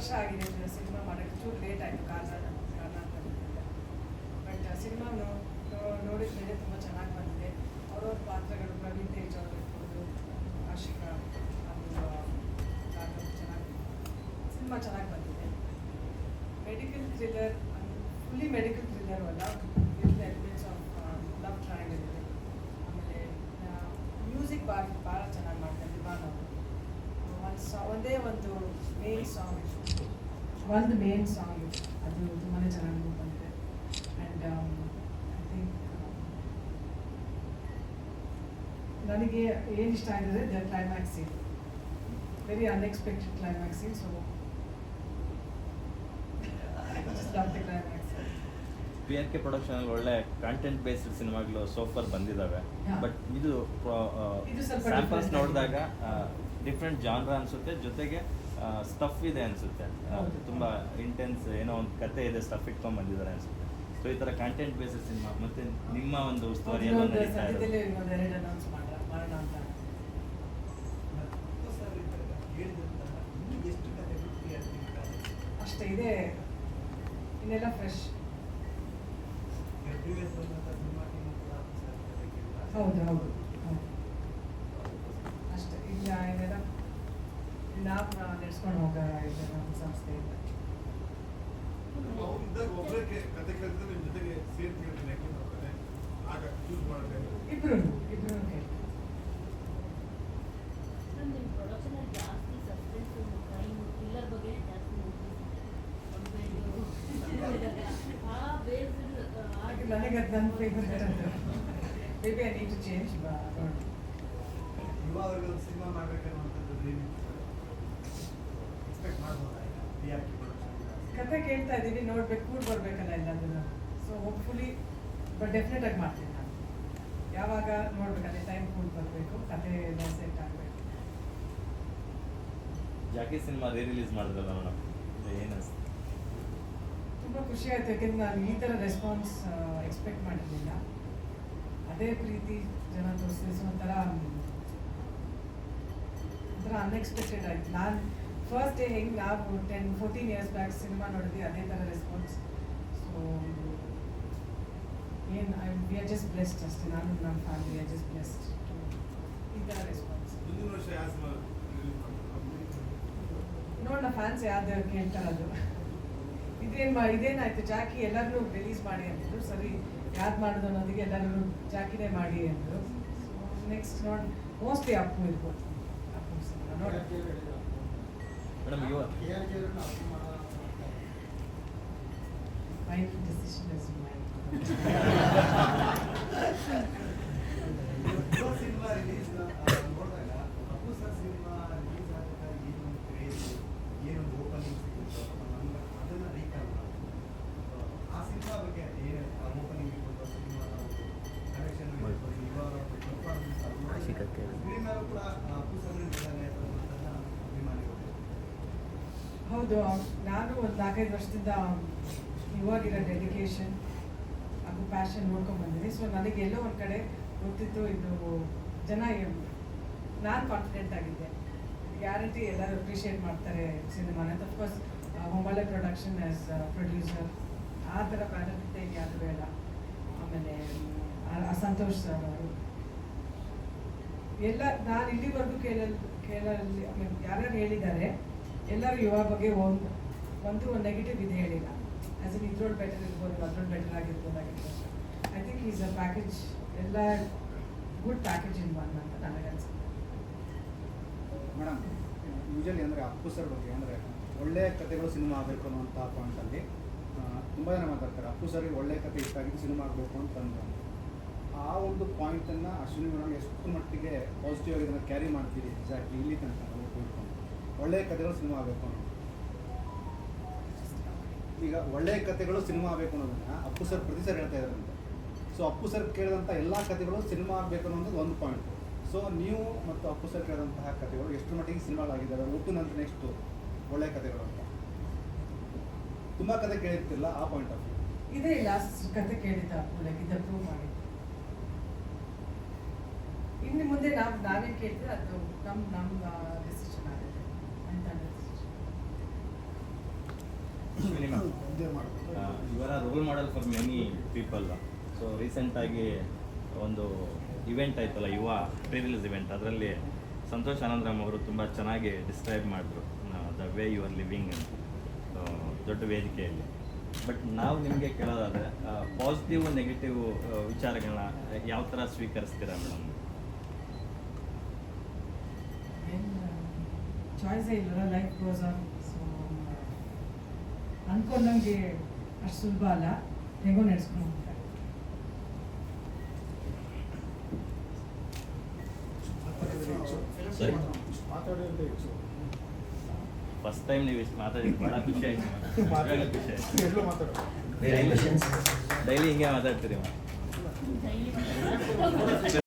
ವರ್ಷ ಆಗಿದೆ ಸಿನಿಮಾ ಮಾಡೋಕ್ಕೆ. ಚೂರು ಲೇಟ್ ಆಯಿತು ಕಾರಣ ಕಾರಣಾಂತರದಿಂದ ಬಟ್ ಸಿನಿಮಾ ನೋಡಿದ ಮೇಲೆ ತುಂಬ ಚೆನ್ನಾಗಿ ಬಂದಿದೆ. ಅವ್ರವ್ರ ಪಾತ್ರಗಳು ಪ್ರವೀಣ್ ತೇಜ್ ಅವರು ಇರ್ಬೋದು, ಆಶಿಕಾ ಅದು ಚೆನ್ನಾಗಿ ಸಿನಿಮಾ ಚೆನ್ನಾಗಿ ಬಂದಿದೆ. Medical thriller fully medical thriller ಅಲ್ಲ with elements of love triangle ಇದೆ. ಆಮೇಲೆ ಮ್ಯೂಸಿಕ್ ಭಾಳ ಭಾಳ ಚೆನ್ನಾಗಿ ಮಾಡ್ತಾರೆ ವಿಮಾನ ಒಂದು ಒಂದೇ ಒಂದು ಮೇನ್ ಸಾಂಗ್ ಒಂದು ಮೇನ್ ಸಾಂಗ್ ಅದು ತುಂಬಾ ಚೆನ್ನಾಗಿ ಬಂದಿದೆ ಆ್ಯಂಡ್ ಐ ಥಿಂಕ್ ನನಗೆ ಏನು ಇಷ್ಟ ಆಗಿದ್ರೆ the climax scene very unexpected climax scene so love production ಅಲ್ಲಿ ಪಿ ಆರ್ ಕೆ ಪ್ರೊಡಕ್ಷನ್ ಒಳ್ಳೆ ಕಂಟೆಂಟ್ ಬೇಸ್ಡ್ ಸಿನಿಮಾಗಳು ಸೋಫರ್ ಬಂದಿದ್ದಾವೆ. ಬಟ್ ಇದು ಸ್ವಲ್ಪ ಸ್ಯಾಂಪಲ್ಸ್ ನೋಡಿದಾಗ ಆಗಿದೆ. ಡಿಫ್ರೆಂಟ್ ಜಾನ್ರ ಅನ್ಸುತ್ತೆ. ಜೊತೆಗೆ ಸ್ಟಫ್ ಇದೆ ಅನಿಸುತ್ತೆ. ತುಂಬ ಇಂಟೆನ್ಸ್ ಏನೋ ಒಂದು ಕತೆ ಇದೆ ಸ್ಟಫ್ ಇಟ್ಕೊಂಡು ಬಂದಿದ್ದಾರೆ ಅನ್ಸುತ್ತೆ. ಸೊ ಈ ತರ ಕಂಟೆಂಟ್ ಬೇಸಸ್ ಸಿನಿಮಾ ಮತ್ತೆ ನಿಮ್ಮ ಒಂದು ಉಸ್ತುವಾರಿ ಎಲ್ಲ ಇನ್ನೊಂದು ನಡೀತಾ ಅಂತ. ಅಷ್ಟೇ ಇದೆ. ಇನ್ನೆಲ್ಲ ಫ್ರೆಶ್ ಹೌದು ಹೌದು ಹೌದು ಅಷ್ಟೇ ಇಲ್ಲ ಇದೆಲ್ಲ ನಾವು ನಡೆಸ್ಕೊಂಡು ಹೋಗೋ ಇದೆ ನಮ್ಮ ಸಂಸ್ಥೆಯಿಂದ ಒಬ್ಬರೇ ಕತೆ ಕೇಳಿದ್ರೆ ನಿಮ್ಮ ಜೊತೆಗೆ ಸೇರಿ ಕೇಳ್ತೀನಿ ಯಾಕೆ ಮಾಡ್ತಾರೆ ಆಗ ಯೂಸ್ ಮಾಡಿದ್ರೆ ಇಬ್ರು ಇಬ್ರು ಕೇಳಿ ನಿಮ್ಮ ಪ್ರೊಡಕ್ಷನ್ ಅಲ್ಲಿ ಜಾಸ್ತಿ ಸಸ್ಪೆನ್ಸ್ ಕ್ರೈಮ್ ಥ್ರಿಲ್ಲರ್ ಬಗ್ಗೆ ಜಾಸ್ತಿ ಆ ಬೇಸ್ಡ್ ಹಾಗೆ ನನಗೆ ಅದು ನನ್ನ ಫೇವ್ರೆಟ್ ಅದು maybe I need to change ನೋಡಿ ಯುವವರಿಗೆ ಒಂದು ಸಿನಿಮಾ ಮಾಡ್ಬೇಕನ್ನುವಂಥದ್ದು ಡ್ರೀಮ್ ಎಕ್ಸ್ಪೆಕ್ಟ್ ಮಾಡ್ಬೋದಾ ಈಗ ಬಿ ಆರ್ ಟಿ ಕತೆ ಕೇಳ್ತಾ ಇದ್ದೀವಿ ನೋಡ್ಬೇಕು ಕೂಡ ಬರ್ಬೇಕಲ್ಲ ಎಲ್ಲದನ್ನು ಸೊ ಹೋಪ್ಫುಲಿ ಬಟ್ ಡೆಫಿನೆಟ್ ಆಗಿ ಮಾಡ್ತೀನಿ ನಾನು. ಯಾವಾಗ ನೋಡ್ಬೇಕು ಅದೇ ಟೈಮ್ ಕೂಡ ಬರಬೇಕು ಕತೆ ಎಲ್ಲ ಸೆಟ್ ಆಗಬೇಕು. ಜಾಕಿ ಸಿನಿಮಾ ರೀ ರಿಲೀಸ್ ಮಾಡಿದ್ರಲ್ಲ ಮೇಡಮ್? ಏನು ತುಂಬಾ ಖುಷಿ ಆಯ್ತು ಯಾಕೆಂದ್ರೆ ನಾನು ಈ ಥರ ರೆಸ್ಪಾನ್ಸ್ ಎಕ್ಸ್ಪೆಕ್ಟ್ ಮಾಡಿರಲಿಲ್ಲ. ಅದೇ ಪ್ರೀತಿ ಜನ ತೋರಿಸಿದ್ರೆ ಸೊ ಒಂಥರ ಒಂಥರ ಅನ್ಎಕ್ಸ್ಪೆಕ್ಟೆಡ್ ಆಯ್ತು. ನಾನು ಫಸ್ಟ್ ಡೇ ಹೆಂಗೆ ನಾವು ten fourteen years back cinema ನೋಡಿದ್ವಿ ಅದೇ ಥರ ರೆಸ್ಪಾನ್ಸ್ ಸೊ ಏನು I we are just blessed ಅಷ್ಟೇ. ನಾನು ನನ್ನ ಫ್ಯಾಮಿಲಿ ಆರ್ ಜಸ್ಟ್ ಬ್ಲೆಸ್ಡ್ ಈ ಥರ ರೆಸ್ಪಾನ್ಸ್ ನೋಡೋಣ ಫ್ಯಾನ್ಸ್ ಯಾವ್ದು ಕೇಳ್ತಾರದು ಇದೇನ್ ಮಾಡಿ ಇದೇನಾಯ್ತು? ಜಾಕಿ ಎಲ್ಲರನ್ನೂ ರಿಲೀಸ್ ಮಾಡಿ ಅಂತಿದ್ರು ಸರಿ ಯಾವ್ದು ಮಾಡೋದು ಅನ್ನೋದಕ್ಕೆ ಎಲ್ಲರೂ ಜಾಕಿನೇ ಮಾಡಿ ಅಂದರು. ನೆಕ್ಸ್ಟ್ ನೋಡಿ ಮೋಸ್ಟ್ಲಿ ಅಪ್ಪು ಇರ್ಬೋದು. ಅಪ್ಪು ಸಿನಿಮಾ ನೋಡಿ madam Yuva cinema decision is mine Yuva ಹೌದು ನಾನು ಒಂದು ನಾಲ್ಕೈದು ವರ್ಷದಿಂದ ಇವಾಗಿರೋ ಡೆಡಿಕೇಶನ್ ಹಾಗೂ ಪ್ಯಾಷನ್ ನೋಡ್ಕೊಂಡು ಬಂದಿದ್ದೀನಿ. ಸೊ ನನಗೆ ಎಲ್ಲೋ ಒಂದು ಕಡೆ ಗೊತ್ತಿತ್ತು ಇದು ಜನ ನಾನು ಕಾನ್ಫಿಡೆಂಟ್ ಆಗಿದ್ದೆ. ಗ್ಯಾರಂಟಿ ಎಲ್ಲರೂ ಅಪ್ರಿಷಿಯೇಟ್ ಮಾಡ್ತಾರೆ ಸಿನಿಮಾನ ಅಂತ of course mobile production as producer ಆ ಥರ ಬ್ಯಾನರ್ ಯಾರು ಬೇಡ ಆಮೇಲೆ ಸಂತೋಷ್ ಸರ್ ಅವರು. ಎಲ್ಲ ನಾನು ಇಲ್ಲಿವರೆಗೂ ಕೇಳಲ್ ಕೇಳಲ್ಲಿ I mean, ಯಾರ್ಯಾರು ಹೇಳಿದ್ದಾರೆ ಎಲ್ಲರೂ ಯುವ ಬಗ್ಗೆ ಒಂದು ಒಂದು ಒಂದು ನೆಗೆಟಿವ್ ಇದೆ ಹೇಳಿಲ್ಲ. ಆ್ಯಸ್ ಇನ್ ಇದ್ರೊಳ್ ಬೆಟರ್ ಇರ್ಬೋದು, ಅದ್ರೊಳ್ ಬೆಟರ್ ಆಗಿರ್ಬೋದು I think is a package ಎಲ್ಲ ಗುಡ್ ಪ್ಯಾಕೇಜ್ ಇನ್ ಒನ್ ಅಂತ ನನಗೆ ಅನ್ಸುತ್ತೆ. ಮೇಡಮ್ ಯೂಶಲಿ ಅಂದರೆ ಅಪ್ಪು ಸರ್ ಬಗ್ಗೆ ಅಂದರೆ ಒಳ್ಳೆಯ ಕಥೆಗಳು ಸಿನಿಮಾ ಆಗಬೇಕು ಅನ್ನುವಂಥ ಪಾಯಿಂಟಲ್ಲಿ ತುಂಬ ಜನ ಮಾತಾಡ್ತಾರೆ. ಅಪ್ಪು ಸರ್ಗೆ ಒಳ್ಳೆಯ ಕಥೆ ಇಷ್ಟ ಆಗಿದ್ದು ಸಿನಿಮಾ ಆಗಬೇಕು ಅಂತಂದು ಆ ಒಂದು ಪಾಯಿಂಟನ್ನು ಅಶ್ವಿನಿ ಮೇಡಮ್ ಎಷ್ಟು ಮಟ್ಟಿಗೆ ಪಾಸಿಟಿವ್ ಆಗಿ ಕ್ಯಾರಿ ಮಾಡ್ತೀರಿ ಎಕ್ಸಾಕ್ಟ್ಲಿ ಇಲ್ಲಿ ತನಕ ಒಳ್ಳೆಯ ಕಥೆಗಳು ಸಿನಿಮಾ ಆಗಬೇಕು ಅನ್ನೋದು. ಈಗ ಒಳ್ಳೆಯ ಕಥೆಗಳು ಸಿನಿಮಾ ಆಗಬೇಕು ಅನ್ನೋದನ್ನ ಅಪ್ಪು ಸರ್, ಪ್ರತಿ ಸರ್ ಹೇಳ್ತಾ ಇದ್ದಾರಂತೆ ಸೊ ಅಪ್ಪು ಸರ್ ಕೇಳಿದಂಥ ಎಲ್ಲ ಕಥೆಗಳು ಸಿನಿಮಾ ಆಗಬೇಕು ಅನ್ನೋದು ಒಂದು ಪಾಯಿಂಟ್ ಸೊ ನೀವು ಮತ್ತು ಅಪ್ಪು ಸರ್ ಕೇಳಿದಂತಹ ಕಥೆಗಳು ಎಷ್ಟು ಮಟ್ಟಿಗೆ ಸಿನಿಮಾಗಳಾಗಿದ್ದಾರೆ ಊಟು ನಂತರ ನೆಕ್ಸ್ಟು ಒಳ್ಳೆಯ ಕಥೆಗಳು ಅಂತ. ತುಂಬ ಕಥೆ ಕೇಳಿರ್ತಿಲ್ಲ ಆ ಪಾಯಿಂಟ್ ಆಫ್ ಇದೇ ಲಾಸ್ಟ್ ಕಥೆ ಕೇಳಿದ್ದ ಪ್ರೂವ್ ಮಾಡಿ ಇನ್ನು ಮುಂದೆ ನಾವು ನಾವೇನು ಕೇಳಿದ್ರೆ ಅದು ನಮ್ಮ ನಮ್ಮ ಫಾರ್ ಮೆನಿ ಪೀಪಲ್ ಸೊ ರೀಸೆಂಟಾಗಿ ಒಂದು ಇವೆಂಟ್ ಆಯ್ತಲ್ಲ, ಯುವ ಪ್ರೀ ರಿಲೀಸ್ ಇವೆಂಟ್ ಅದರಲ್ಲಿ ಸಂತೋಷ್ ಆನಂದರಾಮ್ ಅವರು ತುಂಬ ಚೆನ್ನಾಗಿ ಡಿಸ್ಕ್ರೈಬ್ ಮಾಡಿದ್ರು the way you are living ಅಂತ. ದೊಡ್ಡ ವೇದಿಕೆಯಲ್ಲಿ. ಬಟ್ ನಾವು ನಿಮಗೆ ಕೇಳೋದಾದರೆ ಪಾಸಿಟಿವ್ ನೆಗೆಟಿವ್ ವಿಚಾರಗಳನ್ನ ಯಾವ ಥರ ಸ್ವೀಕರಿಸ್ತೀರಾ ಮೇಡಮ್? ಚಾಯ್ಸೇ ಇಲ್ಲ ಲೈಫ್ ಗೋಸ್ ಆನ್ ಸೊ ಅಂದ್ಕೊಂಡಂಗೆ ಅಷ್ಟು ಸುಲಭ ಅಲ್ಲ. ಹೆಂಗೋ ನಡೆಸ್ಕೊಂಡು ಹೋಗ್ತಾರೆ ಮಾತಾಡಿದ್ರೆ ಹೆಚ್ಚು ಸರಿ. ಮಾತಾಡಿದ್ರೆ ಹೆಚ್ಚು ಫಸ್ಟ್ ಟೈಮ್ ನೀವು ಇಷ್ಟು ಮಾತಾಡಿದ್ದು ಭಾಳ ಖುಷಿ ಆಯ್ತು ನಿಜವಾಗ್ಲೂ ಖುಷಿ ಆಯ್ತು ಎಲ್ಲೂ ಮಾತಾಡೋದು ಡೈಲಿ ಹಿಂಗೆ ಮಾತಾಡ್ತೀರಿ ಡೈಲಿ